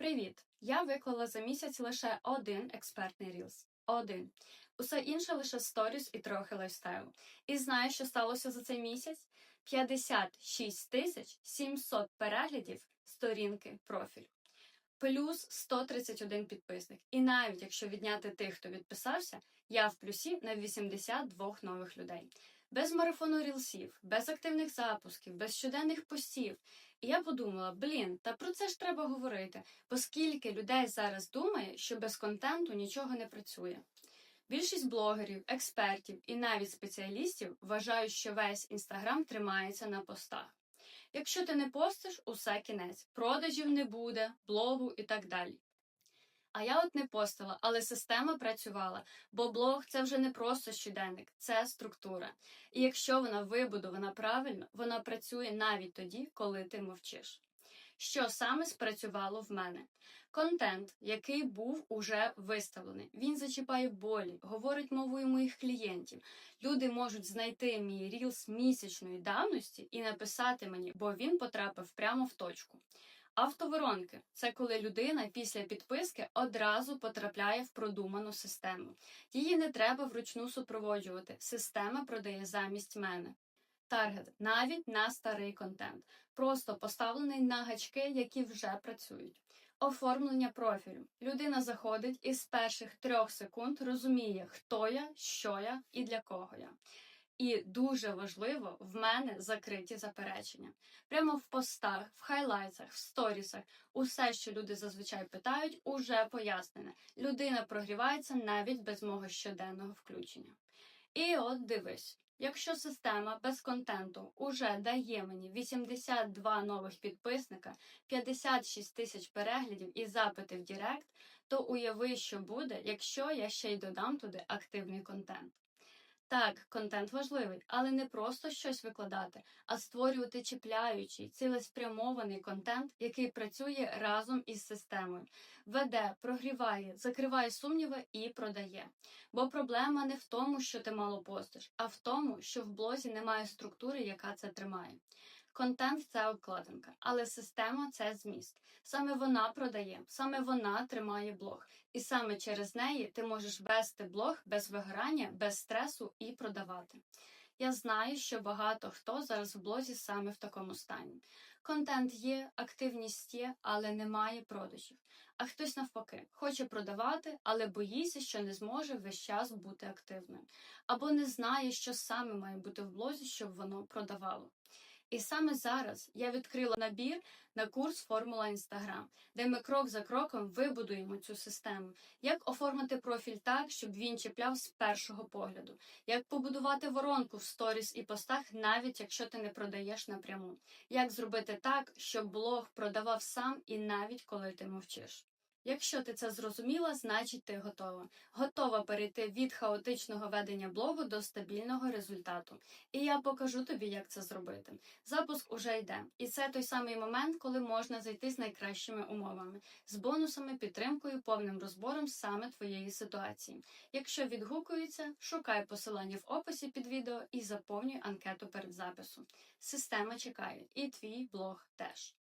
Привіт! Я виклала за місяць лише один експертний рілс. Один. Усе інше лише сторіс і трохи лайфстайл. І знаєш, що сталося за цей місяць? 56 тисяч 700 переглядів сторінки профіль. Плюс 131 підписник. І навіть якщо відняти тих, хто відписався, я в плюсі на 82 нових людей. Без марафону рілсів, без активних запусків, без щоденних постів. І я подумала: блін, та про це ж треба говорити, оскільки людей зараз думає, що без контенту нічого не працює. Більшість блогерів, експертів і навіть спеціалістів вважають, що весь інстаграм тримається на постах. Якщо ти не постиш, усе кінець, продажів не буде, блогу і так далі. А я от не постила, але система працювала, бо блог це вже не просто щоденник, це структура. І якщо вона вибудована правильно, вона працює навіть тоді, коли ти мовчиш. Що саме спрацювало в мене? Контент, який був уже виставлений, він зачіпає болі, говорить мовою моїх клієнтів. Люди можуть знайти мій рілс місячної давності і написати мені, бо він потрапив прямо в точку. Автоворонки це коли людина після підписки одразу потрапляє в продуману систему. Її не треба вручну супроводжувати. Система продає замість мене. Таргет навіть на старий контент, просто поставлений на гачки, які вже працюють. Оформлення профілю. Людина заходить і з перших трьох секунд розуміє, хто я, що я і для кого я. І дуже важливо, в мене закриті заперечення. Прямо в постах, в хайлайтсах, в сторісах, усе, що люди зазвичай питають, уже пояснене. Людина прогрівається навіть без мого щоденного включення. І от дивись. Якщо система без контенту уже дає мені 82 нових підписника, 56 тисяч переглядів і запити в Директ, то уяви, що буде, якщо я ще й додам туди активний контент. Так, контент важливий, але не просто щось викладати, а створювати чіпляючий, цілеспрямований контент, який працює разом із системою, веде, прогріває, закриває сумніви і продає. Бо проблема не в тому, що ти мало постиш, а в тому, що в блозі немає структури, яка це тримає. Контент це обкладинка, але система це зміст. Саме вона продає, саме вона тримає блог. І саме через неї ти можеш вести блог без вигорання, без стресу і продавати. Я знаю, що багато хто зараз в блозі саме в такому стані. Контент є, активність є, але немає продажів. А хтось навпаки хоче продавати, але боїться, що не зможе весь час бути активним, або не знає, що саме має бути в блозі, щоб воно продавало. І саме зараз я відкрила набір на курс Формула Інстаграм, де ми крок за кроком вибудуємо цю систему, як оформити профіль так, щоб він чіпляв з першого погляду, як побудувати воронку в сторіс і постах, навіть якщо ти не продаєш напряму, як зробити так, щоб блог продавав сам і навіть коли ти мовчиш. Якщо ти це зрозуміла, значить ти готова. Готова перейти від хаотичного ведення блогу до стабільного результату. І я покажу тобі, як це зробити. Запуск уже йде, і це той самий момент, коли можна зайти з найкращими умовами, з бонусами, підтримкою, повним розбором саме твоєї ситуації. Якщо відгукується, шукай посилання в описі під відео і заповнюй анкету перед записом. Система чекає, і твій блог теж.